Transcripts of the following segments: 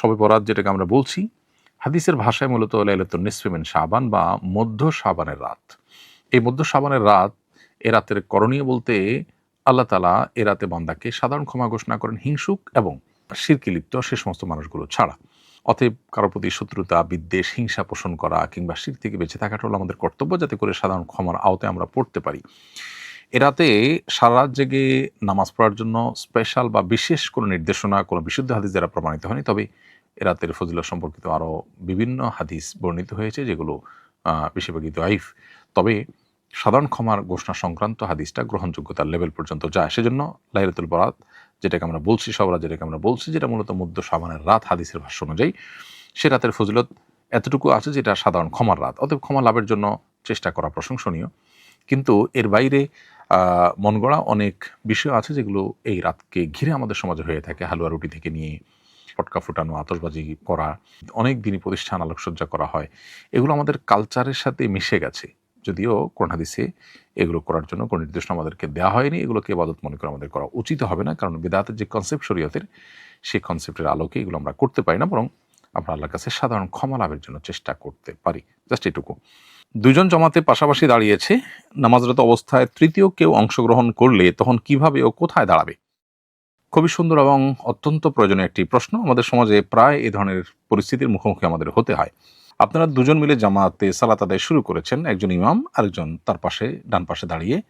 সবে বরাত যেটাকে আমরা বলছি, হাদিসের ভাষায় মূলত লাইলাতুন নিসফেমিন সাবান বা মধ্য সাবানের রাত। এই মধ্য সাবানের রাত, এ রাতের করণীয় বলতে আল্লাহ তালা এ রাতে বান্দাকে সাধারণ ক্ষমা ঘোষণা করেন হিংসুক এবং শিরকি লিপ্ত সে সমস্ত মানুষগুলো ছাড়া। অতএব কারও প্রতি শত্রুতা, বিদ্বেষ, হিংসা পোষণ করা কিংবা শির থেকে বেঁচে থাকাটা হলো আমাদের কর্তব্য যাতে করে সাধারণ ক্ষমার আওতায় আমরা পড়তে পারি। এরাতে সারা জেগে নামাজ পড়ার জন্য স্পেশাল বা বিশেষ কোনো নির্দেশনা, কোনো বিশুদ্ধ হাদিস দ্বারা প্রমাণিত হয়নি। তবে এরাতের ফজিলত সম্পর্কিত আরও বিভিন্ন হাদিস বর্ণিত হয়েছে, যেগুলো বেশিরভাগই আইফ তবে সাধারণ ক্ষমার ঘোষণা সংক্রান্ত হাদিসটা গ্রহণযোগ্যতার লেভেল পর্যন্ত যায়। সেজন্য লাইলাতুল বরাত, যেটাকে আমরা বলছি সবরা যেটাকে আমরা বলছি, যেটা মূলত মধ্য সাবানের রাত হাদিসের ভাষ্য অনুযায়ী, সে রাতের ফজিলত এতটুকু আছে যেটা সাধারণ ক্ষমার রাত। অতএব ক্ষমা লাভের জন্য চেষ্টা করা প্রশংসনীয়। কিন্তু এর বাইরে মন গড়া অনেক বিষয় আছে যেগুলো এই রাতকে ঘিরে আমাদের সমাজে হয়ে থাকে, হালুয়া রুটি থেকে নিয়ে পটকা ফুটানো, আতশবাজি করা, অনেক দিনই প্রতিষ্ঠান আলোকসজ্জা করা হয়। এগুলো আমাদের কালচারের সাথে মিশে গেছে। যদিও কোরআন এগুলো করার জন্য কোনো নির্দেশনা আমাদেরকে দেওয়া হয়নি, এগুলোকে ইবাদত মনে করে আমাদের করা উচিত হবে না, কারণ বেদাতের যে কনসেপ্ট শরীয়তের, সেই কনসেপ্টের আলোকে এগুলো আমরা করতে পারি না, বরং আমরা আল্লাহর কাছে সাধারণ ক্ষমা লাভের জন্য চেষ্টা করতে পারি। জাস্ট এটুকু। দুজন জমাতে পাশাপাশি দাঁড়িয়েছে। নামাজরত অবস্থায় তৃতীয় কেউ অংশগ্রহণ করলে তখন কীভাবে ও কোথায় দাঁড়াবে? খুবই সুন্দর এবং অত্যন্ত প্রয়োজনীয় একটি প্রশ্ন। আমাদের সমাজে প্রায় এ ধরনের পরিস্থিতির মুখোমুখি আমাদের হতে হয়। আপনারা দুজন মিলে জামাতে সালাত আদায় শুরু করেছেন। একজন ইমাম, আরেকজন তার পাশে, ডান পাশে দাঁড়িয়ে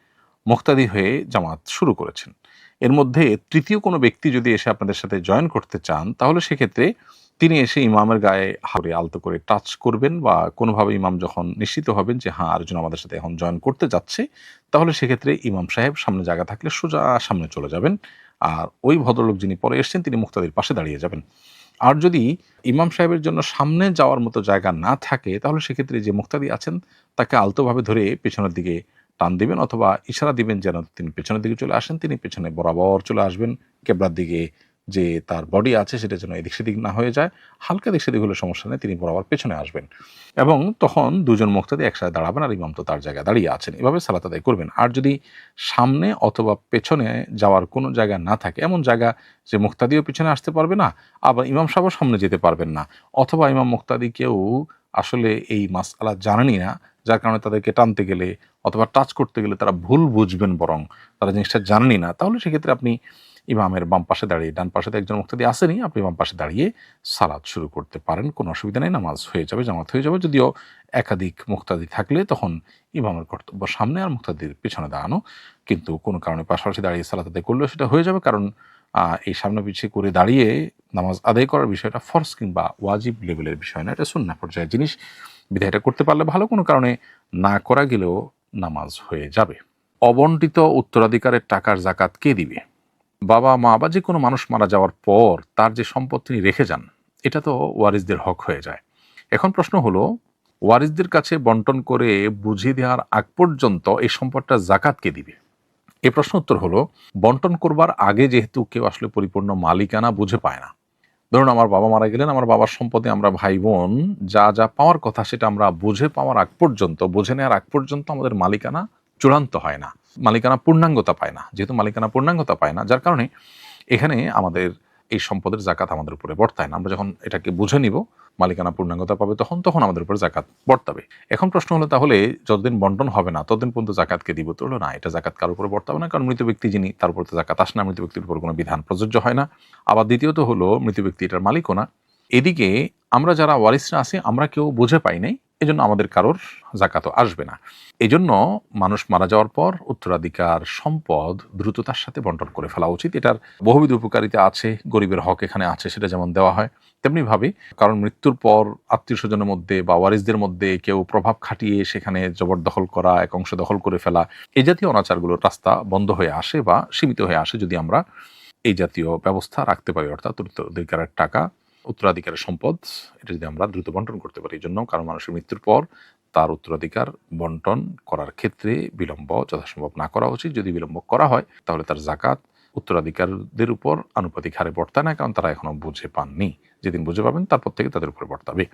মুক্তাদি হয়ে জামাত শুরু করেছেন। এর মধ্যে তৃতীয় কোনো ব্যক্তি যদি এসে আপনাদের সাথে জয়েন করতে চান, তাহলে সেক্ষেত্রে তিনি এসে ইমামের গায়ে হারে আলতো করে টাচ করবেন বা কোনোভাবে ইমাম যখন নিশ্চিত হবেন যে হ্যাঁ আরেকজন আমাদের সাথে এখন জয়েন করতে যাচ্ছে, তাহলে সেক্ষেত্রে ইমাম সাহেব সামনে জায়গা থাকলে সোজা সামনে চলে যাবেন। আর ওই ভদ্রলোক যিনি পরে এসছেন, তিনি মুক্তাদির পাশে দাঁড়িয়ে যাবেন। আর যদি ইমাম সাহেবের জন্য সামনে যাওয়ার মতো জায়গা না থাকে, তাহলে সেক্ষেত্রে যে মুক্তাদি আছেন, তাকে আলতোভাবে ধরে পেছনের দিকে টান দিবেন অথবা ইশারা দিবেন যেন তিনি পেছনের দিকে চলে আসেন। তিনি পেছনে বরাবর চলে আসবেন, কেবলার দিকে যে তার বডি আছে সেটা যেন এদিক সেদিক না হয়ে যায়, হালকা দিক সেদিক হলে সমস্যা নেই, তিনি বরাবর পেছনে আসবেন। এবং তখন দুজন মুক্তাদি একসাথে দাঁড়াবেন আর ইমাম তো তার জায়গায় দাঁড়িয়ে আছেন। এভাবে সালাত আদায় করবেন। আর যদি সামনে অথবা পেছনে যাওয়ার কোনো জায়গা না থাকে, এমন জায়গা যে মুক্তাদিও পিছনে আসতে পারবে না, আবার ইমাম সাহেবও সামনে যেতে পারবেন না, অথবা ইমাম মুক্তাদি কেউ আসলে এই মাসআলা জানেনই না, যার কারণে তাদেরকে টানতে গেলে অথবা টাচ করতে গেলে তারা ভুল বুঝবেন বরং, তারা জিনিসটা জানেনই না, তাহলে সেক্ষেত্রে আপনি ইমামের বাম পাশে দাঁড়িয়ে, ডান পাশে একজন মুক্তাদি আসেনি, আপনি বাম পাশে দাঁড়িয়ে সালাদ শুরু করতে পারেন, কোনো অসুবিধা নেই, নামাজ হয়ে যাবে, জামাত হয়ে যাবে। যদিও একাধিক মুক্তাদি থাকলে তখন ইমামের কর্তব্য সামনে আর মুক্তাদির পিছনে দাঁড়ানো। কিন্তু কোনো কারণে পাশাপাশি দাঁড়িয়ে সালাত আদায় করলেও সেটা হয়ে যাবে, কারণ এই সামনে পিছিয়ে করে দাঁড়িয়ে নামাজ আদায় করার বিষয়টা ফরস কিংবা ওয়াজিব লেভেলের বিষয় না, এটা সুন্না পর্যায়ের জিনিস। বিধায় এটা করতে পারলে ভালো, কোনো কারণে না করা গেলেও নামাজ হয়ে যাবে। অবন্টিত উত্তরাধিকারের টাকার জাকাত কে দিবে? বাবা, মা বা যে কোনো মানুষ মারা যাওয়ার পর তার যে সম্পদ তিনি রেখে যান, এটা তো ওয়ারিসদের হক হয়ে যায়। এখন প্রশ্ন হলো, ওয়ারিসদের কাছে বন্টন করে বুঝিয়ে দেওয়ার আগ পর্যন্ত এই সম্পদটা জাকাত কে দিবে? এ প্রশ্ন উত্তর হলো, বন্টন করবার আগে যেহেতু কেউ আসলে পরিপূর্ণ মালিকানা বুঝে পায় না। ধরুন আমার বাবা মারা গেলেন, আমার বাবার সম্পদে আমরা ভাই বোন যা যা পাওয়ার কথা সেটা আমরা বুঝে পাওয়ার আগ পর্যন্ত, বুঝে নেওয়ার আগ পর্যন্ত আমাদের মালিকানা চূড়ান্ত হয় না। মালিকানা পূর্ণাঙ্গতা পায় না। যেহেতু মালিকানা পূর্ণাঙ্গতা পায় না, যার কারণে এখানে আমাদের এই সম্পদের জাকাত আমাদের উপরে বর্তায় না। আমরা যখন এটাকে বুঝে নিব, মালিকানা পূর্ণাঙ্গতা পাবে, তখন তখন আমাদের উপরে জাকাত বর্তাবে। এখন প্রশ্ন হলো, তাহলে যতদিন বন্টন হবে না, ততদিন পর্যন্ত জাকাতকে দিব তো না? এটা জাকাত কারোর উপরে বর্তাবে না, কারণ মৃত ব্যক্তি যিনি, তার উপর তো জাকাত আসে না, মৃত ব্যক্তির উপর কোনো বিধান প্রযোজ্য হয় না। আবার দ্বিতীয়ত হলো, মৃত ব্যক্তি এটার মালিকও না। এদিকে আমরা যারা ওয়ারিসরা আছি, আমরা কেউ বুঝে পাই নাই এজন্য আমাদের কারোর জাকাতও আসবে না। এজন্য মানুষ মারা যাওয়ার পর উত্তরাধিকার, সম্পদ দ্রুততার সাথে বন্টন করে ফেলা উচিত। এটার বহুবিধ উপকারিতা আছে, গরিবের হক এখানে আছে, সেটা যেমন দেওয়া হয়, তেমনি ভাবে কারণ মৃত্যুর পর আত্মীয় স্বজনের মধ্যে বা ওয়ারিসদের মধ্যে কেউ প্রভাব খাটিয়ে সেখানে জবরদখল করা, এক অংশ দখল করে ফেলা এই জাতীয় অনাচারগুলোর রাস্তা বন্ধ হয়ে আসে বা সীমিত হয়ে আসে যদি আমরা এই জাতীয় ব্যবস্থা রাখতে পারি, অর্থাৎ উত্তরাধিকারের টাকা উত্তরাধিকারের সম্পদ, এটা যদি আমরা দ্রুত বন্টন করতে পারি, এই জন্য কারণ মানুষের মৃত্যুর পর তার উত্তরাধিকার বন্টন করার ক্ষেত্রে বিলম্ব যথাসম্ভব না করা উচিত। যদি বিলম্ব করা হয়, তাহলে তার জাকাত উত্তরাধিকারদের উপর আনুপাতিক হারে বর্তায় না, কারণ তারা এখনও বুঝে পাননি। যেদিন বুঝে পাবেন, তারপর থেকে তাদের উপরে বর্তাবে।